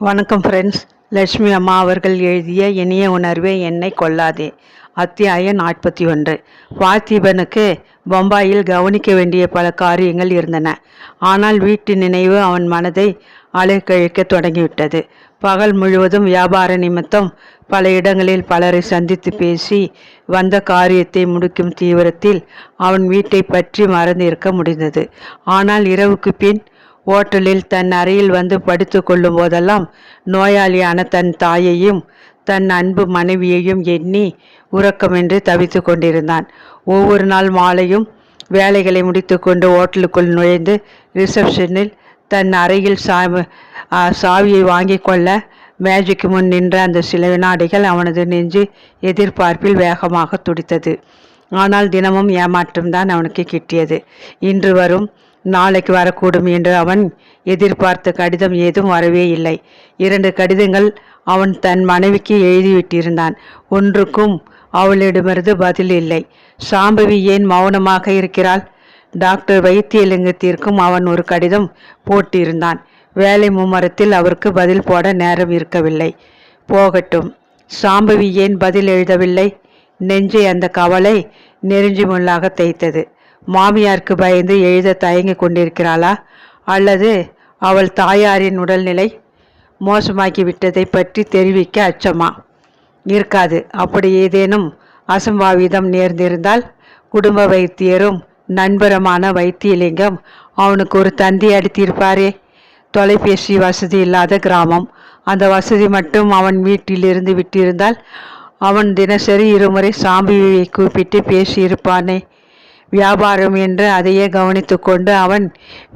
வணக்கம் ஃப்ரெண்ட்ஸ் லட்சுமி அம்மா அவர்கள் எழுதிய இனிய உணர்வே என்னை கொல்லாதே. அத்தியாயம் நாற்பத்தி ஒன்று. பார்த்திபனுக்கு பம்பாயில் கவனிக்க வேண்டிய பல காரியங்கள் இருந்தன. ஆனால் வீட்டு நினைவு அவன் மனதை அலைக்கழிக்க தொடங்கிவிட்டது. பகல் முழுவதும் வியாபார நிமித்தம் பல இடங்களில் பலரை சந்தித்து பேசி வந்த காரியத்தை முடிக்கும் தீவிரத்தில் அவன் வீட்டை பற்றி மறந்திருக்க முடிந்தது. ஆனால் இரவுக்கு பின் ஓட்டலில் தன் அறையில் வந்து படுத்து கொள்ளும் போதெல்லாம் நோயாளியான தன் தாயையும் தன் அன்பு மனைவியையும் எண்ணி உறக்கமின்றி தவித்து கொண்டிருந்தான். ஒவ்வொரு நாள் மாலையும் வேலைகளை முடித்துக்கொண்டு ஓட்டலுக்குள் நுழைந்து ரிசப்ஷனில் தன் அறையில் சா சாவியை வாங்கி கொள்ள மேஜிக்கு முன் நின்ற அந்த சில வினாடிகள் அவனது நெஞ்சு எதிர்பார்ப்பில் வேகமாக துடித்தது. ஆனால் தினமும் ஏமாற்றம்தான் அவனுக்கு கிட்டியது. இன்று வரும் நாளைக்கு வரக்கூடும் என்று அவன் எதிர்பார்த்த கடிதம் ஏதும் வரவே இல்லை. இரண்டு கடிதங்கள் அவன் தன் மனைவிக்கு எழுதிவிட்டிருந்தான். ஒன்றுக்கும் அவளிடமிருந்து பதில் இல்லை. சாம்பவி ஏன் மௌனமாக இருக்கிறாள்? டாக்டர் வைத்தியலிங்கத்திற்கும் அவன் ஒரு கடிதம் போட்டிருந்தான். வேலை மும்மரத்தில் அவருக்கு பதில் போட நேரம் இருக்கவில்லை. போகட்டும். சாம்பவி ஏன் பதில் எழுதவில்லை? நெஞ்சை அந்த கவலை நெருஞ்சி முள்ளாக தைத்தது மாமியாருக்கு பயந்து எழுத தயங்கி கொண்டிருக்கிறாளா? அல்லது அவள் தாயாரின் உடல்நிலை மோசமாக்கி விட்டதை பற்றி தெரிவிக்க அச்சமா? இருக்காது. அப்படி ஏதேனும் அசம்பாவிதம் நேர்ந்திருந்தால் குடும்ப வைத்தியரும் நண்பருமான வைத்தியலிங்கம் அவனுக்கு ஒரு தந்தி அடித்திருப்பாரே. தொலைபேசி வசதி இல்லாத கிராமம். அந்த வசதி மட்டும் அவன் வீட்டிலிருந்து விட்டிருந்தால் அவன் தினசரி இருமுறை சாம்பியை கூப்பிட்டு பேசியிருப்பானே. வியாபாரம் என்று அதையே கவனித்து கொண்டு அவன்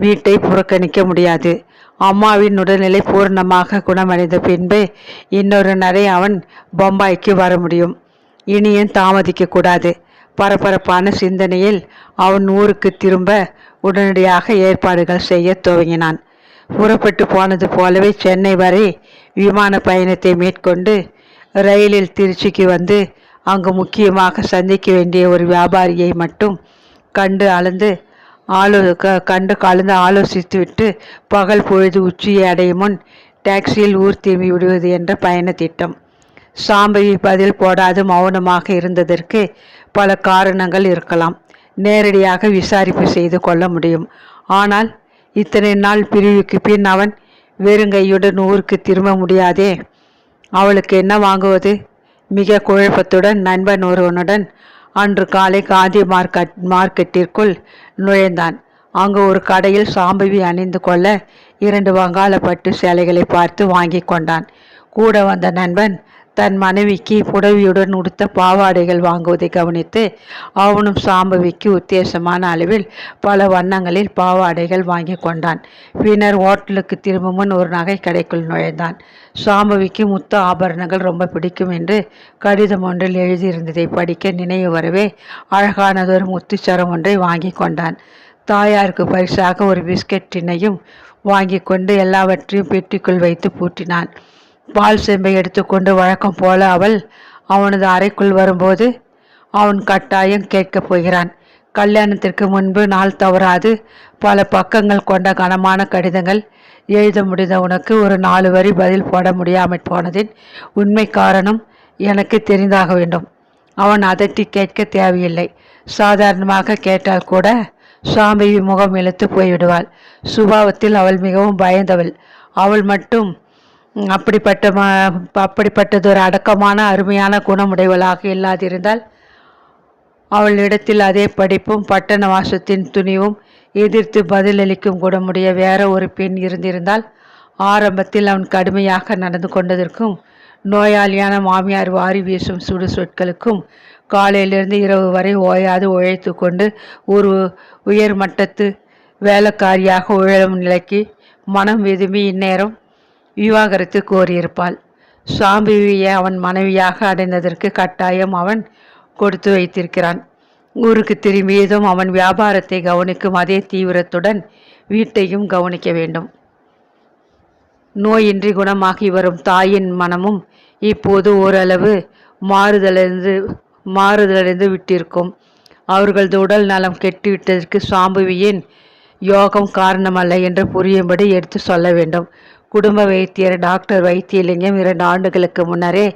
வீட்டை புறக்கணிக்க முடியாது. அம்மாவின் உடல்நிலை பூர்ணமாக குணமடைந்த பின்பு இன்னொரு நரை அவன் பம்பாய்க்கு வர முடியும். இனியும் தாமதிக்கக்கூடாது பரபரப்பான சிந்தனையில் அவன் ஊருக்கு திரும்ப உடனடியாக ஏற்பாடுகள் செய்ய துவங்கினான். புறப்பட்டு போனது போலவே சென்னை வரை விமான பயணத்தை மேற்கொண்டு ரயிலில் திருச்சிக்கு வந்து அங்கு முக்கியமாக சந்திக்க வேண்டிய ஒரு வியாபாரியை மட்டும் கண்டு அளந்து ஆலோ கண்டு கலந்து ஆலோசித்துவிட்டு பகல் பொழுது உச்சியை அடையும் முன் டாக்ஸியில் ஊர் திரும்பி விடுவது என்ற பயண திட்டம். சாம்பவி பதில் போடாது மௌனமாக இருந்ததற்கு பல காரணங்கள் இருக்கலாம். நேரடியாக விசாரிப்பு செய்து கொள்ள முடியும். ஆனால் இத்தனை நாள் பிரிவுக்கு பின் அவன் வெறுங்கையுடன் ஊருக்கு திரும்ப முடியாதே. அவளுக்கு என்ன வாங்குவது? மிக குழப்பத்துடன் நண்பன் ஒருவனுடன் அன்று காலை காந்தி மார்க்கெட் மார்க்கெட்டிற்குள் நுழைந்தான். அங்கு ஒரு கடையில் சாம்பவி அணிந்து கொள்ள இரண்டு வங்காள பட்டு சேலைகளை பார்த்து வாங்கி கொண்டான். கூட வந்த நண்பன் தன் மனைவிக்கு புடவியுடன் உடுத்த பாவாடைகள் வாங்குவதை கவனித்து அவனும் சாம்பவிக்கு உத்தேசமான அளவில் பல வண்ணங்களில் பாவாடைகள் வாங்கி கொண்டான். பின்னர் ஹோட்டலுக்கு திரும்பும் முன் ஒரு நகை கடைக்குள் நுழைந்தான். சாம்பவிக்கு முத்த ஆபரணங்கள் ரொம்ப பிடிக்கும் என்று கடிதம் ஒன்றில் எழுதியிருந்ததை படிக்க நினைவு வரவே அழகானதொரு முத்துச்சரம் ஒன்றை வாங்கி கொண்டான். தாயாருக்கு பரிசாக ஒரு பிஸ்கட் டின்னையும் வாங்கி கொண்டு எல்லாவற்றையும் பெட்டிக்குள் வைத்து பூட்டினான். பால் செம்பை எடுத்துக்கொண்டு வழக்கம் போல அவள் அவனது அறைக்குள் வரும்போது அவன் கட்டாயம் கேட்கப் போகிறான். கல்யாணத்திற்கு முன்பு நாள் தவறாது. பல பக்கங்கள் கொண்ட கனமான கடிதங்கள். எழுத முடிந்த உனக்கு ஒரு நாலு வரி பதில் போட முடியாமல் போனதின் உண்மை காரணம் எனக்கு தெரிந்தாக வேண்டும். அவன் அதட்டி கேட்க தேவையில்லை. சாதாரணமாக கேட்டால் கூட சுவாமி முகம் இழுத்து போய்விடுவாள். சுபாவத்தில் அவள் மிகவும் பயந்தவள். அவள் மட்டும் அப்படிப்பட்ட அப்படிப்பட்டது ஒரு அடக்கமான அருமையான குணமுடையவளாக இல்லாதிருந்தால் அவளிடத்தில் அதே படிப்பும் பட்டண வாசத்தின் துணிவும் எதிர்த்து பதிலளிக்கும் குணமுடைய வேற ஒரு பெண் இருந்திருந்தால் ஆரம்பத்தில் அவன் கடுமையாக நடந்து கொண்டதற்கும் நோயாளியான மாமியார் வாரி வீசும் சுடு சொற்களுக்கும் காலையிலிருந்து இரவு வரை ஓயாது உழைத்து கொண்டு ஒரு உயர் மட்டத்து வேலைக்காரியாக உழலும் நிலைக்கு மனம் விரும்பி இந்நேரம் விவாகரத்து கோரியிருப்பாள். சாம்பிவியை அவன் மனைவியாக அடைந்ததற்கு கட்டாயம் அவன் கொடுத்து வைத்திருக்கிறான். ஊருக்கு திரும்பியதும் அவன் வியாபாரத்தை கவனிக்கும் அதே தீவிரத்துடன் வீட்டையும் கவனிக்க வேண்டும். நோயின்றி குணமாகி வரும் தாயின் மனமும் இப்போது ஓரளவு மாறுதலிருந்து மாறுதலடைந்து விட்டிருக்கும். அவர்களது உடல் நலம் கெட்டுவிட்டதற்கு சாம்புவியின் யோகம் காரணமல்ல என்று புரியும்படி எடுத்து சொல்ல வேண்டும். குடும்ப வைத்தியர் டாக்டர் வைத்தியலிங்கம் இரண்டு ஆண்டுகளுக்கு முன்னரே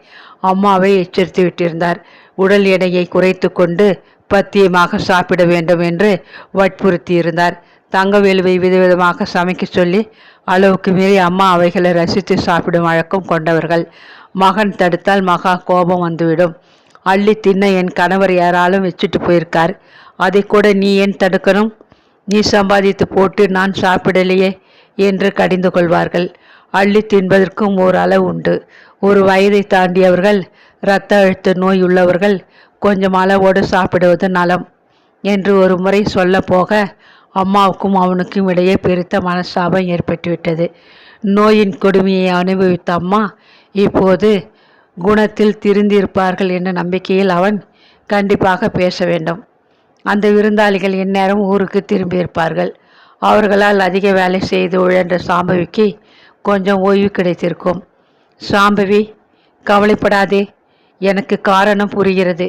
அம்மாவை எச்சரித்து விட்டிருந்தார். உடல் எடையை குறைத்து கொண்டு பத்தியமாக சாப்பிட வேண்டும் என்று வற்புறுத்தியிருந்தார். தங்கவேலுவை விதவிதமாக சமைக்க சொல்லி அளவுக்கு மீறி அம்மா அவைகளை ரசித்து சாப்பிடும் வழக்கம் கொண்டவர்கள். மகன் தடுத்தால் மகா கோபம் வந்துவிடும். அள்ளி தின்ன என் கணவர் யாராலும் வச்சுட்டு போயிருக்கார். அதை கூட நீ ஏன் தடுக்கணும்? நீ சம்பாதித்து போட்டு நான் சாப்பிடலையே. என்று கடிந்து கொள்வார்கள். அள்ளி தின்பதற்கும் ஓர் அளவு உண்டு. ஒரு வயதை தாண்டியவர்கள் இரத்த அழுத்த நோய் உள்ளவர்கள் கொஞ்சம் அளவோடு சாப்பிடுவது நலம் என்று ஒரு முறை சொல்ல போக அம்மாவுக்கும் அவனுக்கும் இடையே பெருத்த மனஸ்தாபம் ஏற்பட்டுவிட்டது. நோயின் கொடுமையை அனுபவித்த அம்மா இப்போது குணத்தில் திருந்திருப்பார்கள் என்ற நம்பிக்கையில் அவன் கண்டிப்பாக பேச வேண்டும். அந்த விருந்தாளிகள் இந்நேரம் ஊருக்கு திரும்பியிருப்பார்கள். அவர்களால் அதிக வேலை செய்து உழன்ற சாம்பவிக்கு கொஞ்சம் ஓய்வு கிடைத்திருக்கும். சாம்பவி கவலைப்படாதே எனக்கு காரணம் புரிகிறது.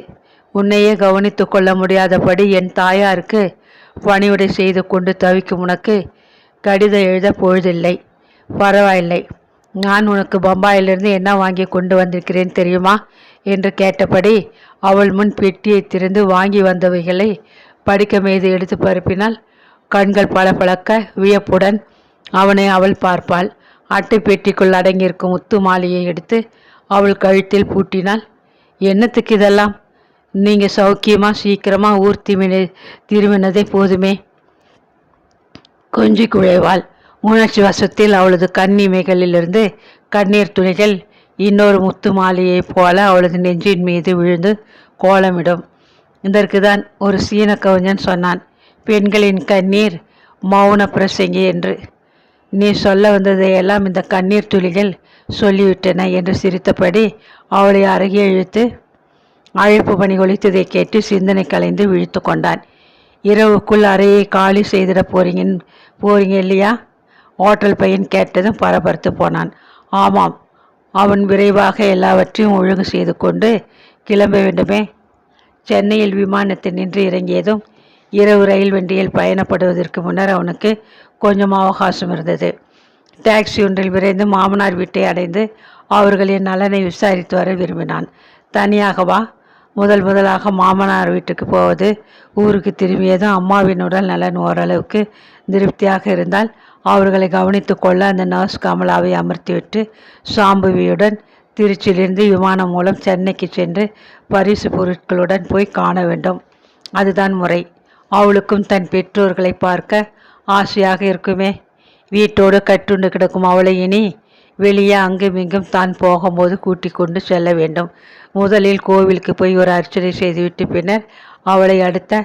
உன்னையே கவனித்து கொள்ள முடியாதபடி என் தாயாருக்கு பணிவிடை செய்து கொண்டு தவிக்கும் உனக்கு கடிதம் எழுத பொழுதில்லை. பரவாயில்லை. நான் உனக்கு பம்பாயிலிருந்து என்ன வாங்கி கொண்டு வந்திருக்கிறேன் தெரியுமா? என்று கேட்டபடி அவள் முன் பெட்டியை திறந்து வாங்கி வந்தவைகளை படிக்க மீது எடுத்து பரப்பினால் கண்கள் பளபளக்க வியப்புடன் அவனை அவள் பார்ப்பாள். அட்டை பெட்டிக்குள் அடங்கியிருக்கும் முத்து மாலையை எடுத்து அவள் கழுத்தில் பூட்டினாள். என்னத்துக்கு இதெல்லாம்? நீங்கள் சௌக்கியமாக சீக்கிரமாக ஊர் திரும்பின திரும்பினதே போதுமே கொஞ்சி குழைவாள். உணர்ச்சி வசத்தில் அவளது கண்ணிமைகளிலிருந்து கண்ணீர் துணிகள் இன்னொரு முத்து மாலையைப் போல அவளது நெஞ்சின் மீது விழுந்து கோலமிடும். இதற்கு தான் ஒரு சீன கவிஞன் சொன்னான். பெண்களின் கண்ணீர் மௌன பிரசங்கி என்று. நீ சொல்ல வந்ததையெல்லாம் இந்த கண்ணீர் துளிகள் சொல்லிவிட்டன என்று சிரித்தபடி அவளை அருகே இழுத்து அழைப்பு பணி ஒழித்ததை கேட்டு சிந்தனை கலைந்து விழித்து கொண்டான். இரவுக்குள் அறையை காலி செய்திட போறீங்க போறீங்க இல்லையா? ஹோட்டல் பையன் கேட்டதும் பரபரத்து போனான். ஆமாம் அவன் விரைவாக எல்லாவற்றையும் ஒழுங்கு செய்து கொண்டு கிளம்ப வேண்டுமே. சென்னையில் விமானத்தில் நின்று இறங்கியதும் இரவு ரயில் வண்டியில் பயணப்படுவதற்கு முன்னர் அவனுக்கு கொஞ்சம் அவகாசம் இருந்தது. டாக்ஸி ஒன்றில் விரைந்து மாமனார் வீட்டை அடைந்து அவர்களின் நலனை விசாரித்து வர விரும்பினான். தனியாகவா முதல் முதலாக மாமனார் வீட்டுக்கு போவது ஊருக்கு திரும்பியதும் அம்மாவின் உடல் நலன் ஓரளவுக்கு திருப்தியாக இருந்தால் அவர்களை கவனித்து கொள்ள அந்த நர்ஸ் கமலாவை அமர்த்திவிட்டு சாம்புவியுடன் திருச்சியிலிருந்து விமானம் மூலம் சென்னைக்கு சென்று பரிசு பொருட்களுடன் போய் காண வேண்டும். அதுதான் முறை. அவளுக்கும் தன் பெற்றோர்களை பார்க்க ஆசையாக இருக்குமே. வீட்டோடு கட்டுண்டு கிடக்கும் அவளை இனி வெளியே அங்கும் இங்கும் தான் போகும்போது கூட்டி கொண்டு செல்ல வேண்டும். முதலில் கோவிலுக்கு போய் ஒரு அர்ச்சனை செய்துவிட்டு பின்னர் அவளை அடுத்த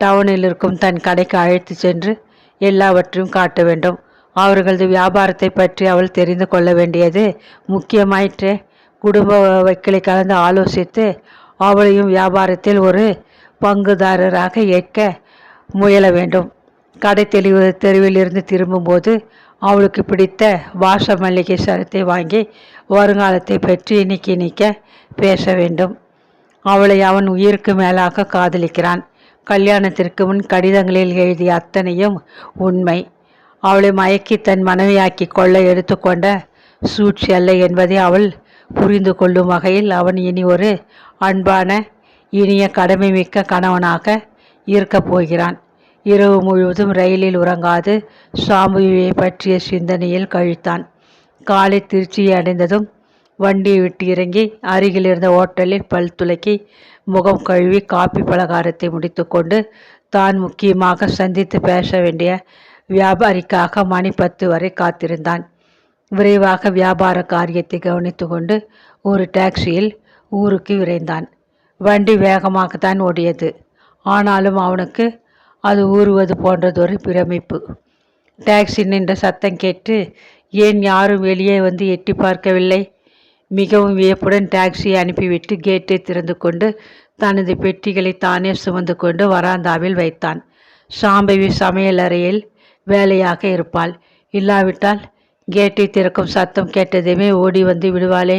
டவுனில் இருக்கும் தன் கடைக்கு அழைத்து சென்று எல்லாவற்றையும் காட்ட வேண்டும். அவர்களது வியாபாரத்தை பற்றி அவள் தெரிந்து கொள்ள வேண்டியது முக்கியமாயிற்று. குடும்ப வைக்கலை கலந்து ஆலோசித்து அவளையும் வியாபாரத்தில் ஒரு பங்குதாரராக ஏற்க முயல வேண்டும். கடை தெளிவு தெருவிலிருந்து திரும்பும்போது அவளுக்கு பிடித்த வாச மல்லிகை சரத்தை வாங்கி வருங்காலத்தை பற்றி நிற்க நிற்க பேச வேண்டும். அவளை அவன் உயிருக்கு மேலாக காதலிக்கிறான். கல்யாணத்திற்கு முன் கடிதங்களில் எழுதிய அத்தனையும் உண்மை. அவளை மயக்கி தன் மனைவியாக்கி கொள்ள எடுத்துக்கொண்ட சூழ்ச்சி அல்ல என்பதை அவள் புரிந்து கொள்ளும் வகையில் அவன் இனி ஒரு அன்பான இனிய கடமை மிக்க கணவனாக இருக்கப் போகிறான். இரவு முழுவதும் ரயிலில் உறங்காது. சுவாமியை பற்றிய சிந்தனையில் கழித்தான். காலை திருச்சியை அடைந்ததும் வண்டியை விட்டு இறங்கி அருகில் இருந்த ஓட்டலில் பல் துளக்கி முகம் கழுவி காப்பி பலகாரத்தை முடித்துக்கொண்டு தான் முக்கியமாக சந்தித்து பேச வேண்டிய வியாபாரிக்காக மணி பத்து வரை காத்திருந்தான். விரைவாக வியாபார காரியத்தை கவனித்து கொண்டு ஒரு டாக்ஸியில் ஊருக்கு விரைந்தான். வண்டி வேகமாகத்தான் ஓடியது. ஆனாலும் அவனுக்கு அது ஊறுவது போன்றதொரு பிரமிப்பு. டாக்ஸி நின்ற சத்தம் கேட்டு ஏன் யாரும் வெளியே வந்து எட்டி பார்க்கவில்லை? மிகவும் வியப்புடன் டாக்ஸியை அனுப்பிவிட்டு கேட்டை திறந்து கொண்டு தனது பெட்டிகளை தானே சுமந்து கொண்டு வராந்தாவில் வைத்தான். சாம்பவி சமையலறையில் வேலையாக இருப்பாள். இல்லாவிட்டால் கேட்டை திறக்கும் சத்தம் கேட்டதுமே ஓடி வந்து விடுவாளே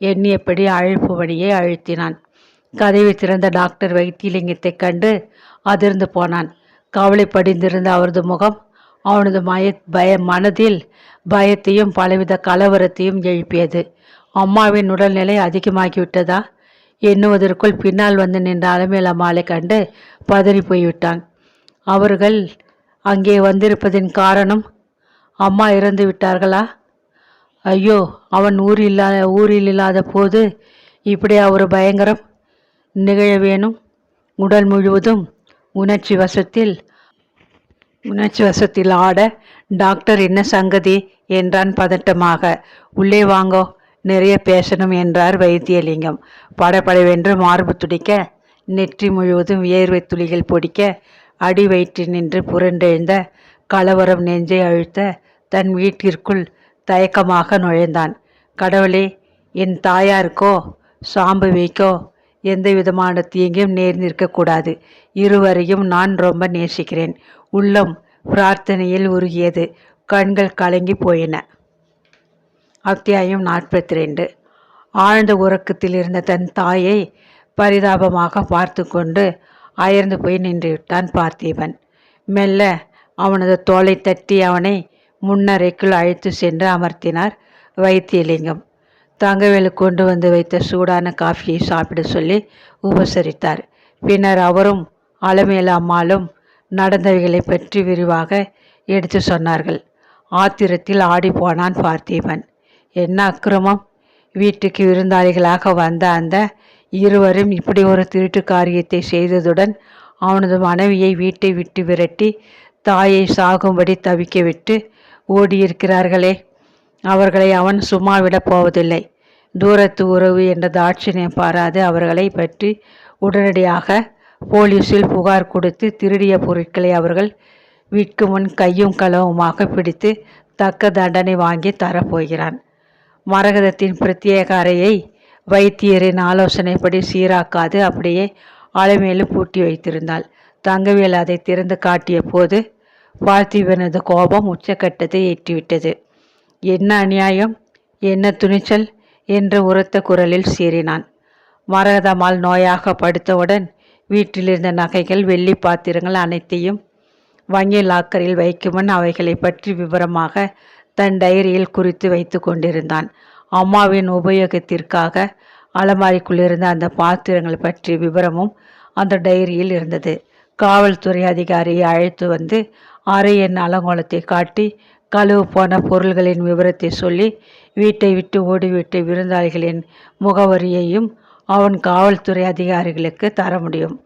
எண்ணியபடி அழைப்பு வழியை அழுத்தினான். கதவை திறந்த டாக்டர் வைத்தியலிங்கத்தைக் கண்டு அதிர்ந்து போனான். கவலை படிந்திருந்த அவரது முகம் அவனது மய பய மனதில் பயத்தையும் பலவித கலவரத்தையும் எழுப்பியது. அம்மாவின் உடல்நிலை அதிகமாகிவிட்டதா? எண்ணுவதற்குள் பின்னால் வந்து நின்ற அலமேல் அம்மாளை கண்டு பதறி போய்விட்டான். அவர்கள் அங்கே வந்திருப்பதின் காரணம் அம்மா இறந்து விட்டார்களா? ஐயோ அவன் ஊரில் இல்லாத ஊரில் இல்லாத போது இப்படியா ஒரு பயங்கரம்? நிகழ வேணும் உடல் முழுவதும் உணர்ச்சி வசத்தில் உணர்ச்சி வசத்தில் ஆட டாக்டர் என்ன சங்கதி என்றான் பதட்டமாக. உள்ளே வாங்கோ நிறைய பேசணும் என்றார் வைத்தியலிங்கம். படபடவென்று மார்பு துடிக்க நெற்றி முழுவதும் வியர்வை துளிகள் பொடிக்க அடி வயிற்றில் நின்று புரண்டெழுந்த கலவரம் நெஞ்சை அழுத்த தன் வீட்டிற்குள் தயக்கமாக நுழைந்தான். கடவுளே என் தாயாருக்கோ சாம்பவிக்கோ எந்த விதமான தீங்கும் நேர் நிற்கக்கூடாது. இருவரையும் நான் ரொம்ப நேசிக்கிறேன். உள்ளம் பிரார்த்தனையில் உருகியது. கண்கள் கலங்கி போயின. அத்தியாயம் நாற்பத்தி ரெண்டு ஆழ்ந்த உறக்கத்தில் இருந்த தன் தாயை பரிதாபமாக பார்த்து கொண்டு அயர்ந்து போய் நின்று விட்டான் பார்த்திபன். மெல்ல அவனது தோலை தட்டி அவனை முன்னறைக்குள் அழைத்து சென்று அமர்த்தினார் வைத்தியலிங்கம். தங்கவேலு கொண்டு வந்து வைத்த சூடான காஃபியை சாப்பிட சொல்லி உபசரித்தார். பின்னர் அவரும் அலமேலு அம்மாளும் நடந்தவைகளை பற்றி விரிவாக எடுத்து சொன்னார்கள். ஆத்திரத்தில் ஆடிப்போனான் பார்த்திபன். என்ன அக்கிரமம்? வீட்டுக்கு விருந்தாளிகளாக வந்த அந்த இருவரும் இப்படி ஒரு திருட்டு காரியத்தை செய்ததுடன் அவனது மனைவியை வீட்டை விட்டு விரட்டி தாயை சாகும்படி தவிக்க விட்டு ஓடியிருக்கிறார்களே. அவர்களை அவன் சும்மா விடப் போவதில்லை. தூரத்து உறவு என்ற தாட்சிணியம் பாராது அவர்களை பற்றி உடனடியாக போலீஸில் புகார் கொடுத்து திருடிய பொருட்களை அவர்கள் விற்கும் முன் கையும் களவுமாக பிடித்து தக்க தண்டனை வாங்கி தரப்போகிறான். மரகதத்தின் பிரத்யேக அறையை வைத்தியரின் ஆலோசனைப்படி சீராக்காது அப்படியே அலைமேலும் பூட்டி வைத்திருந்தாள். தங்கவேல் அதை திறந்து காட்டிய போது பார்த்திபனது கோபம் உச்சக்கட்டத்தை எட்டிவிட்டது. என்ன அநியாயம்? என்ன துணிச்சல்? என்று உரத்த குரலில் சீறினான் மரகதம்மாள் நோயாக படுத்தவுடன் வீட்டிலிருந்த நகைகள் வெள்ளி பாத்திரங்கள் அனைத்தையும் வங்கி லாக்கரில் வைக்குமன் அவைகளை பற்றி விவரமாக தன் டைரியில் குறித்து வைத்து கொண்டிருந்தான். அம்மாவின் உபயோகத்திற்காக அலமாரிக்குள்ளிருந்த அந்த பாத்திரங்கள் பற்றி விவரமும் அந்த டைரியில் இருந்தது. காவல்துறை அதிகாரியை அழைத்து வந்து அறை என் அலங்கோலத்தை காட்டி கழுவு போன பொருள்களின் விவரத்தை சொல்லி வீட்டை விட்டு ஓடிவிட்ட விருந்தாளிகளின் முகவரியையும் அவன் காவல்துறை அதிகாரிகளுக்கு தர முடியும்.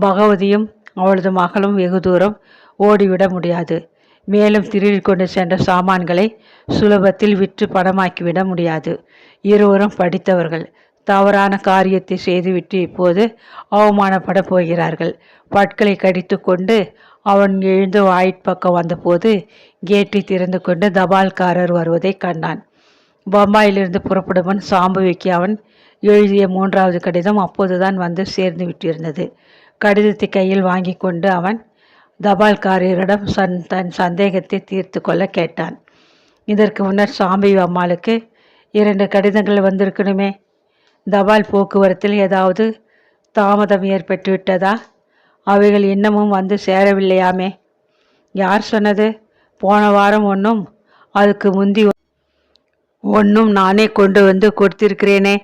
பகவதியும் அவளது மகளும் வெகு தூரம் ஓடிவிட முடியாது. மேலும் திருடி கொண்டு சென்ற சாமான்களை சுலபத்தில் விற்று பணமாக்கிவிட முடியாது. இருவரும் படித்தவர்கள். தவறான காரியத்தை செய்துவிட்டு இப்போது அவமானப்பட போகிறார்கள். பட்களை கடித்து கொண்டு அவன் எழுந்து வாயிற்பக்கம் வந்தபோது கேட்டை திறந்து கொண்டு தபால்காரர் வருவதை கண்டான். பம்பாயிலிருந்து புறப்படுவன் சாம்புவிக்கு அவன் எழுதிய மூன்றாவது கடிதம் அப்போதுதான் வந்து சேர்ந்து விட்டிருந்தது. கடிதத்தை கையில் வாங்கி கொண்டு அவன் தபால்காரரிடம் சன் தன் சந்தேகத்தை தீர்த்து கொள்ள கேட்டான். இதற்கு முன்னர் சாம்பி அம்மாளுக்கு இரண்டு கடிதங்கள் வந்திருக்கணுமே. தபால் போக்குவரத்தில் ஏதாவது தாமதம் ஏற்பட்டு விட்டதா? அவைகள் இன்னமும் வந்து சேரவில்லையாமே. யார் சொன்னது? போன வாரம் ஒன்றும் அதுக்கு முந்தி ஒன்றும் நானே கொண்டு வந்து கொடுத்திருக்கிறேனே.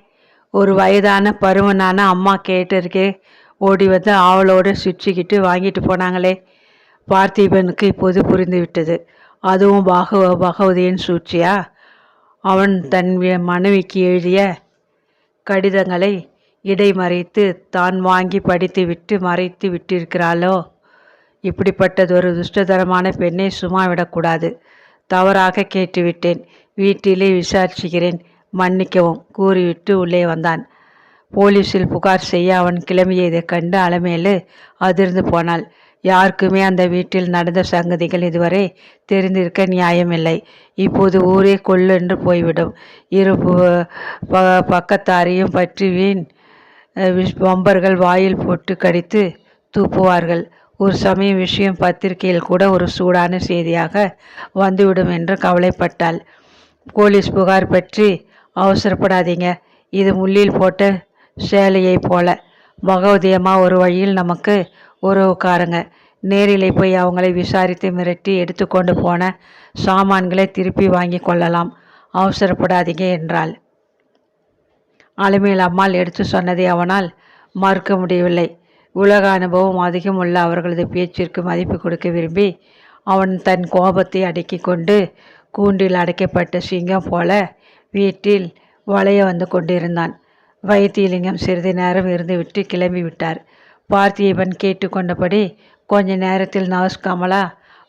ஒரு வயதான பருவனான அம்மா கேட்டிருக்கே. ஓடி வந்து ஆவலோடு சுற்றிக்கிட்டு வாங்கிட்டு போனாங்களே. பார்த்திபனுக்கு இப்போது புரிந்துவிட்டது. அதுவும் பாகவ பகவதியின் சூழ்ச்சியா? அவன் தன் மனைவிக்கு எழுதிய கடிதங்களை இடைமறைத்து தான் வாங்கி படித்துவிட்டு மறைத்து விட்டிருக்கிறாளோ? இப்படிப்பட்டதொரு துஷ்டதரமான பெண்ணை சும்மா விடக்கூடாது. தவறாக கேட்டுவிட்டேன். வீட்டிலே விசாரிச்சுகிறேன் மன்னிக்கவும் கூறிவிட்டு உள்ளே வந்தான். போலீஸில் புகார் செய்ய அவன் கிளம்பியதைக் கண்டு அலமேலு அதிர்ந்து போனாள். யாருக்குமே அந்த வீட்டில் நடந்த சங்கதிகள் இதுவரை தெரிந்திருக்க நியாயமில்லை. இப்போது ஊரே கொள்ளென்று போய்விடும். இரு பக்கத்தாரையும் பற்றி வீண் பம்பர்கள் வாயில் போட்டு கடித்து தூப்புவார்கள். ஒரு சமயம் விஷயம் பத்திரிகையில் கூட ஒரு சூடான செய்தியாக வந்துவிடும் என்று கவலைப்பட்டாள். போலீஸ் புகார் பற்றி அவசரப்படாதீங்க. இது முள்ளில் போட்ட சேலையை போல. பகவதியம்மா ஒரு வழியில் நமக்கு உறவுக்காரங்க. நேரிலே போய் அவங்களை விசாரித்து மிரட்டி எடுத்துக்கொண்டு போன சாமான்களை திருப்பி வாங்கி கொள்ளலாம். அவசரப்படாதீங்க என்றாள். அலுமையில் அம்மாள் எடுத்து சொன்னதை அவனால் மறுக்க முடியவில்லை. உலக அனுபவம் அதிகம் உள்ள அவர்களது பேச்சிற்கு மதிப்பு கொடுக்க விரும்பி அவன் தன் கோபத்தை அடக்கி கொண்டு கூண்டில் அடைக்கப்பட்ட சிங்கம் போல வீட்டில் வளைய வந்து கொண்டிருந்தான். வைத்தியலிங்கம் சிறிது நேரம் இருந்துவிட்டு கிளம்பி விட்டார். பார்த்திபன் கேட்டுக்கொண்டபடி கொஞ்ச நேரத்தில் நர்ஸ் கமலா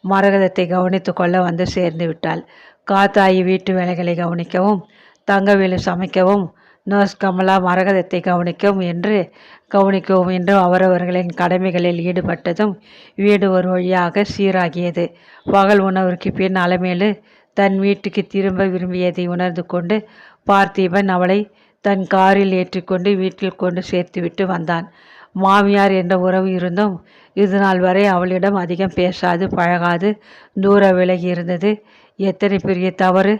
மரகதத்தை கவனித்து கொள்ள வந்து சேர்ந்து விட்டாள். காத்தாயி வீட்டு வேலைகளை கவனிக்கவும் தங்கவேலு சமைக்கவும் நர்ஸ் கமலா மரகதத்தை கவனிக்கவும் என்று கவனிக்கவும் என்று அவரவர்களின் கடமைகளில் ஈடுபட்டதும் வீடு ஒரு வழியாக சீராகியது. பகல் உணவிற்கு பின் அலமேலு தன் வீட்டுக்கு திரும்ப விரும்பியதை உணர்ந்து கொண்டு பார்த்திபன் அவளை தன் காரில் ஏற்றிக்கொண்டு வீட்டில் கொண்டு சேர்த்துவிட்டு வந்தான். மாமியார் என்ற உறவு இருந்தும் இது நாள் வரை அவளிடம் அதிகம் பேசாது பழகாது தூர விலகி இருந்தது. எத்தனை பெரிய தவறு.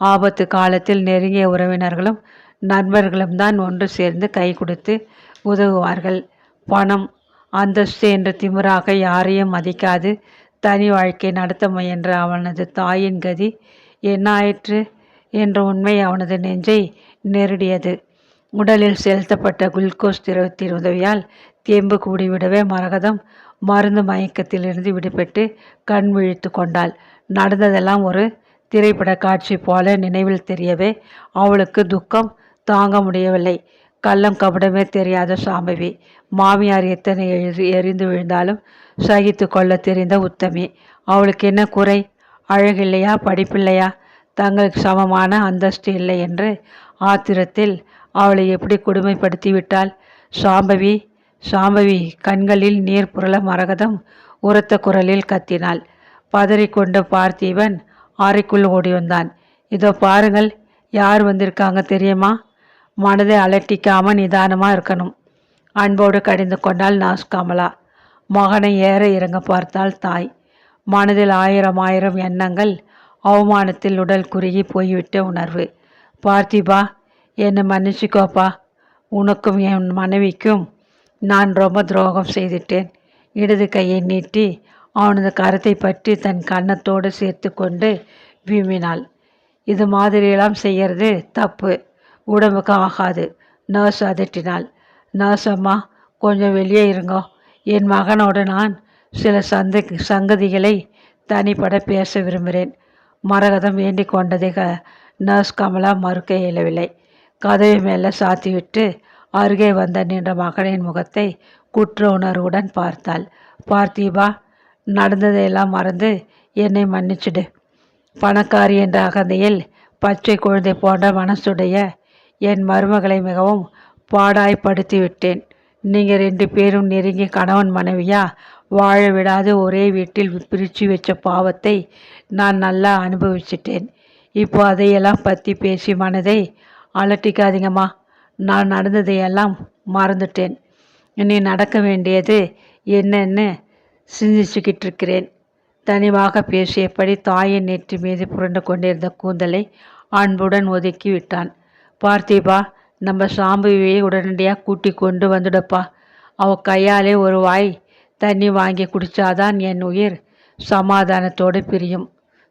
ஆபத்து காலத்தில் நெருங்கிய உறவினர்களும் நண்பர்களும் தான் ஒன்று சேர்ந்து கை கொடுத்து உதவுவார்கள். பணம் அந்தஸ்து என்ற திமிராக யாரையும் மதிக்காது. தனி வாழ்க்கை நடத்த முயன்ற அவனது தாயின் கதி என்னாயிற்று என்ற உண்மை அவனது நெஞ்சை நெருடியது. உடலில் செலுத்தப்பட்ட குளுக்கோஸ் திரவத்தின் உதவியால் தேம்பு கூடிவிடவே மரகதம் மருந்து மயக்கத்திலிருந்து விடுபட்டு கண் விழித்து கொண்டாள். நடந்ததெல்லாம் ஒரு திரைப்பட காட்சி போல நினைவில் தெரியவே அவளுக்கு துக்கம் தாங்க முடியவில்லை. கள்ளம் கபடமே தெரியாத சாம்பவி. மாமியார் எத்தனை எழுதி எரிந்து விழுந்தாலும் சகித்து கொள்ள தெரிந்த உத்தமி. அவளுக்கு என்ன குறை? அழகில்லையா? படிப்பில்லையா? தங்களுக்கு சமமான அந்தஸ்து இல்லை என்று ஆத்திரத்தில் அவளை எப்படி கொடுமைப்படுத்தி விட்டாள்? சாம்பவி சாம்பவி கண்களில் நீர் புரள மரகதம் உரத்த குரலில் கத்தினாள். பதறிக்கொண்டு பார்த்தீவன் ஆறைக்குள் ஓடி வந்தான். இதோ பாருங்கள் யார் வந்திருக்காங்க தெரியுமா? மனதை அலட்டிக்காமல் நிதானமாக இருக்கணும். அன்போடு கடிந்து கொண்டாள் நாஸ் கமலா. மகனை ஏற இறங்க பார்த்தாள் தாய். மனதில் ஆயிரம் ஆயிரம் எண்ணங்கள் அவமானத்தில் உடல் குறுகி போய்விட்ட உணர்வு. பார்த்திபா என்னை மன்னிச்சுக்கோப்பா. உனக்கும் என் மனைவிக்கும் நான் ரொம்ப துரோகம் செய்துட்டேன். இடது கையை நீட்டி அவனது கரத்தை பற்றி தன் கன்னத்தோடு சேர்த்து கொண்டு விம்மினாள். இது மாதிரியெல்லாம் செய்கிறது தப்பு. உடம்புக்கு ஆகாது நர்ஸ் அதட்டினாள். நர்ஸ் அம்மா கொஞ்சம் வெளியே இருங்கோ. என் மகனோடு நான் சில சந்த சங்கதிகளை தனிப்பட பேச விரும்புகிறேன். மரகதம் வேண்டிக் கொண்டதை நர்ஸ் கமலா மறுக்க இயலவில்லை கதவை மேலே சாத்திவிட்டு அருகே வந்த நின்ற மகனின் முகத்தை குற்ற உணர்வுடன் பார்த்தாள். பார்த்தீபா நடந்ததையெல்லாம் மறந்து என்னை மன்னிச்சிடு. பணக்காரி என்ற அகந்தையில் பச்சை குழந்தை போன்ற மனசுடைய என் மருமகளை மிகவும் பாடாய்ப்படுத்தி விட்டேன் நீங்கள் ரெண்டு பேரும் நெருங்கி கணவன் மனைவியா? வாழ விடாது ஒரே வீட்டில் பிரித்து வச்ச பாவத்தை நான் நல்லா அனுபவிச்சிட்டேன். இப்போ அதையெல்லாம் பற்றி பேசி மனதை அலட்டிக்காதீங்கம்மா. நான் நடந்ததையெல்லாம் மறந்துட்டேன். இனி நடக்க வேண்டியது என்னன்னு சிந்திச்சுக்கிட்டு இருக்கிறேன் தனிவாக பேசியபடி தாயின் நெற்றி மீது புரண்டு கொண்டிருந்த கூந்தலை அன்புடன் ஒதுக்கி விட்டான். பார்த்திபா நம்ம சாம்புவியை உடனடியாக கூட்டி கொண்டு வந்துடப்பா. அவ கையாலே ஒரு வாய் தண்ணி வாங்கி குடித்தாதான் என் உயிர் சமாதானத்தோடு பிரியும்.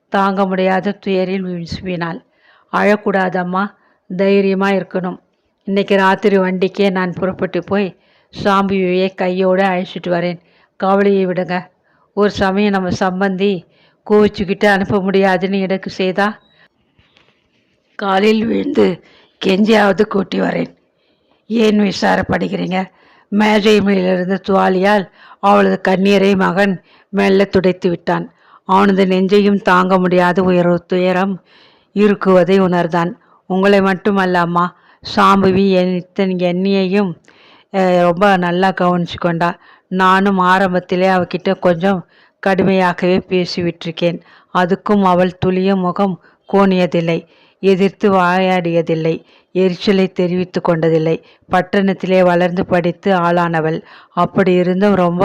தாங்க முடியாத துயரில் விசுவினாள் அழக்கூடாதம்மா தைரியமாக இருக்கணும். இன்றைக்கி ராத்திரி வண்டிக்கே நான் புறப்பட்டு போய் சாம்பியை கையோடு அழைச்சிட்டு வரேன். கவலையை விடுங்க. ஒரு சமயம் நம்ம சம்பந்தி கோவிச்சுக்கிட்டு அனுப்ப முடியாதுன்னு எனக்கு செய்தா? காலில் விழுந்து கெஞ்சியாவது கூட்டி வரேன். ஏன் விசாரப்படுகிறீங்க? மேஜை மேலிருந்து துவாலியால் அவளது கண்ணீரை மகன் மெல்ல துடைத்து விட்டான். அவனது நெஞ்சையும் தாங்க முடியாத உயர் துயரம் இருக்குவதை உணர்ந்தான். உங்களை மட்டுமல்ல அம்மா சாம்புவி என் இத்தன் எண்ணியையும் ரொம்ப நல்லா கவனிச்சு நானும் ஆரம்பத்திலே அவகிட்ட கொஞ்சம் கடுமையாகவே பேசிவிட்டிருக்கேன். அதுக்கும் அவள் துளிய முகம் கோணியதில்லை. எதிர்த்து வாயாடியதில்லை. எரிச்சலை தெரிவித்து கொண்டதில்லை. பட்டணத்திலே வளர்ந்து படித்து ஆளானவள். அப்படி இருந்தும் ரொம்ப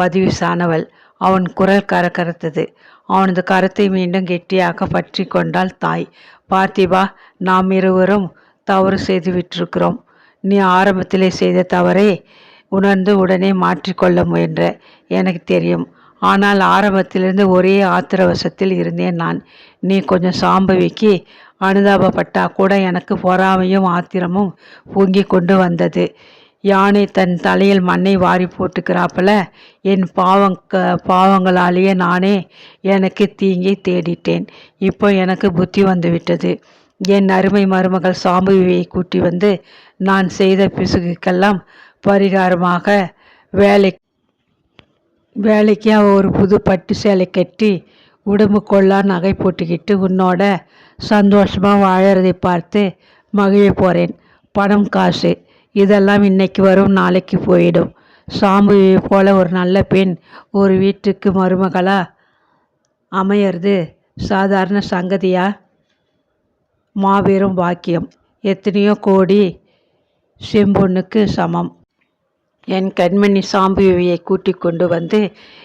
பதிவுசானவள். அவன் குரல் கரக்கரத்தது அவனது கரத்தை மீண்டும் கெட்டியாக பற்றி கொண்டாள் தாய். பார்த்திபா நாம் இருவரும் தவறு செய்து விட்டிருக்கிறோம். நீ ஆரம்பத்திலே செய்த தவறை உணர்ந்து உடனே மாற்றிக்கொள்ள முயன்ற. எனக்கு தெரியும். ஆனால் ஆரம்பத்திலிருந்து ஒரே ஆத்திரவசத்தில் இருந்தேன் நான். நீ கொஞ்சம் சாம்பவிக்கு அனுதாபப்பட்டா கூட எனக்கு பொறாமையும் ஆத்திரமும் பொங்கி கொண்டு வந்தது. யானை தன் தலையில் மண்ணை வாரி போட்டுக்கிறாப்புல என் பாவங்க பாவங்களாலேயே நானே எனக்கு தீங்கி தேடிட்டேன். இப்போ எனக்கு புத்தி வந்துவிட்டது. என் அருமை மருமகள் சாம்புவியை கூட்டி வந்து நான் செய்த பிசுகுக்கெல்லாம் பரிகாரமாக வேலை வேலைக்கு அவள் ஒரு புது பட்டு சேலை கட்டி உடம்பு நகை போட்டுக்கிட்டு உன்னோட சந்தோஷமாக வாழறதை பார்த்து மகிழ போகிறேன் பணம் காசு இதெல்லாம் இன்னைக்கு வரும் நாளைக்கு போயிடும். சாம்புவை போல ஒரு நல்ல பெண் ஒரு வீட்டுக்கு மருமகளாக அமையிறது சாதாரண சங்கதியா? மாபெரும் பாக்கியம். எத்தனையோ கோடி செம்பொண்ணுக்கு சமம். என் கண்மணி சாம்புவியை கூட்டிக் கொண்டு வந்து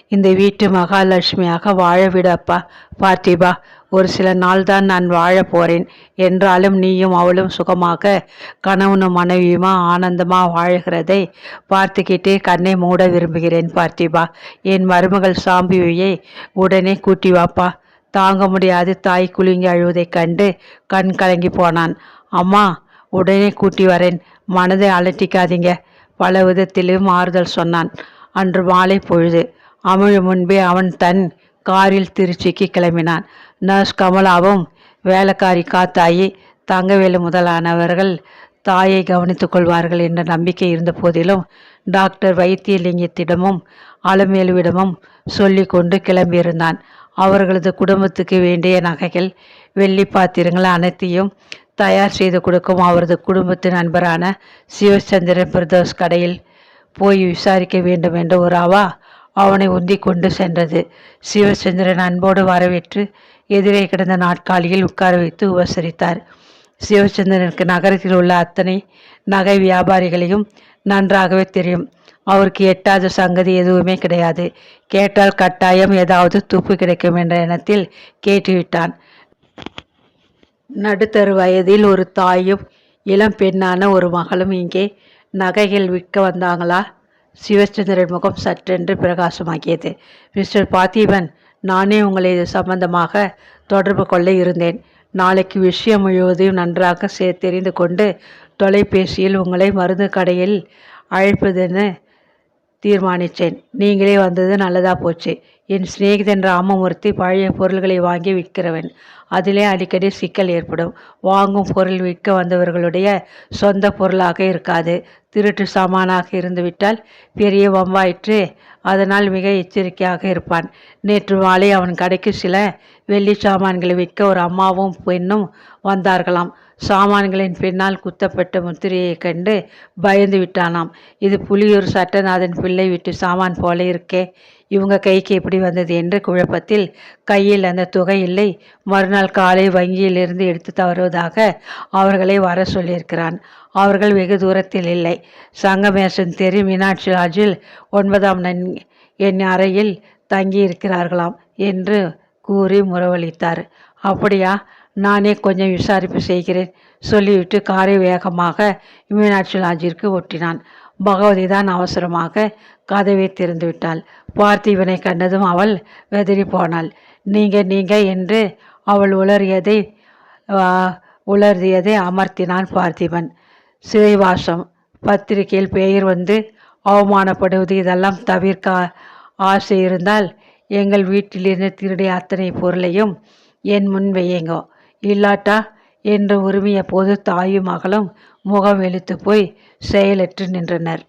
இந்த வீட்டு மகாலட்சுமியாக வாழ விடப்பா பார்த்திபா ஒரு சில நாள் தான் நான் வாழ போகிறேன் என்றாலும் நீயும் அவளும் சுகமாக கணவனும் மனைவியுமா ஆனந்தமாக வாழ்கிறதை பார்த்துக்கிட்டே கண்ணை மூட விரும்புகிறேன் பார்த்திபா. என் மருமகள் சாம்புவியை உடனே கூட்டி வாப்பா. தாங்க முடியாது தாய் குலுங்கி அழுவதைக் கண்டு கண் கலங்கி போனான். அம்மா உடனே கூட்டி வரேன். மனதை அலட்டிக்காதீங்க. பல விதத்திலும் ஆறுதல் சொன்னான். அன்று மாலை பொழுது அமிழ் முன்பே அவன் தன் காரில் திருச்சிக்கு கிளம்பினான். நர்ஸ் கமலாவும் வேலைக்காரி காத்தாயி தங்கவேலு முதலானவர்கள் தாயை கவனித்துக் கொள்வார்கள் என்ற நம்பிக்கை இருந்த போதிலும் டாக்டர் வைத்தியலிங்கத்திடமும் அலமேலுவிடமும் சொல்லி கொண்டு கிளம்பியிருந்தான். அவர்களது குடும்பத்துக்கு வேண்டிய நகைகள் வெள்ளி பாத்திரங்கள் அனைத்தையும் தயார் செய்து கொடுக்கும் அவரது குடும்பத்து நண்பரான சிவச்சந்திரன் பிரதோஷ் கடையில் போய் விசாரிக்க வேண்டும் என்ற ஒரு அவா அவனை உந்தி கொண்டு சென்றது. சிவச்சந்திரன் அன்போடு வரவேற்று எதிரே கிடந்த நாட்காலியில் உட்கார வைத்து உபசரித்தார். சிவச்சந்திரனுக்கு நகரத்தில் உள்ள அத்தனை நகை வியாபாரிகளையும் நன்றாகவே தெரியும். அவருக்கு எட்டாத சங்கதி எதுவுமே கிடையாது. கேட்டால் கட்டாயம் ஏதாவது துப்பு கிடைக்கும் என்ற எண்ணத்தில் கேட்டுவிட்டான். நடுத்தரு வயதில் ஒரு தாயும் இளம் பெண்ணான ஒரு மகளும் இங்கே நகைகள் விற்க வந்தாங்களா? சிவச்சந்திரன் முகம் சற்றென்று பிரகாசமாக்கியது மிஸ்டர் பார்த்திபன் நானே உங்களை இது சம்பந்தமாக தொடர்பு கொள்ள இருந்தேன். நாளைக்கு விஷயம் முழுவதையும் நன்றாக சே தெரிந்து கொண்டு தொலைபேசியில் உங்களை மருந்து கடையில் அழைப்பதுன்னு தீர்மானித்தேன். நீங்களே வந்தது நல்லதாக போச்சு. என் சிநேகிதன் ராமமூர்த்தி பழைய பொருள்களை வாங்கி விற்கிறவன். அதிலே அடிக்கடி சிக்கல் ஏற்படும். வாங்கும் பொருள் விற்க வந்தவர்களுடைய சொந்த பொருளாக இருக்காது. திருட்டு சாமானாக இருந்துவிட்டால் பெரிய வம்பாயிற்று. அதனால் மிக எச்சரிக்கையாக இருப்பான். நேற்று மாலை அவன் கடைக்கு சில வெள்ளி சாமான்களை விற்க ஒரு அம்மாவும் பெண்ணும் வந்தார்களாம். சாமான்களின் பின்னால் குத்தப்பட்ட முத்திரையைக் கண்டு பயந்து விட்டானாம். இது புலியூர் சட்டநாதன் பிள்ளை விட்டு சாமான் போல இருக்கே. இவங்க கைக்கு எப்படி வந்தது என்று குழப்பத்தில் கையில் அந்த தொகை இல்லை. மறுநாள் காலை வங்கியிலிருந்து எடுத்து தவறுவதாக அவர்களை வர சொல்லியிருக்கிறான். அவர்கள் வெகு தூரத்தில் இல்லை. சங்கமேசன் தெரு மீனாட்சி லாட்ஜில் ஒன்பதாம் நன் என் அறையில் தங்கியிருக்கிறார்களாம் என்று கூறி முறவளித்தார் அப்படியா? நானே கொஞ்சம் விசாரிப்பு செய்கிறேன். சொல்லிவிட்டு காரை வேகமாக மீனாட்சி லாஞ்சிற்கு ஒட்டினான். பகவதி தான் அவசரமாக கதவை திறந்து விட்டாள் பார்த்திவனை கண்டதும் அவள் வெதறி போனாள். நீங்க நீங்க என்று அவள் உளறியதை உலர்தியதை அமர்த்தினான் பார்த்திபன். சிறைவாசம் பத்திரிகையில் பெயர் வந்து அவமானப்படுவது இதெல்லாம் தவிர்க்க ஆசை இருந்தால் எங்கள் வீட்டிலிருந்து திருடிய அத்தனை பொருளையும் என் முன் வையுங்கோ. இல்லாட்டா? என்று உரிமைய போது தாயும் மகளும் முகம் வெளுத்து போய் செயலற்று நின்றனர்.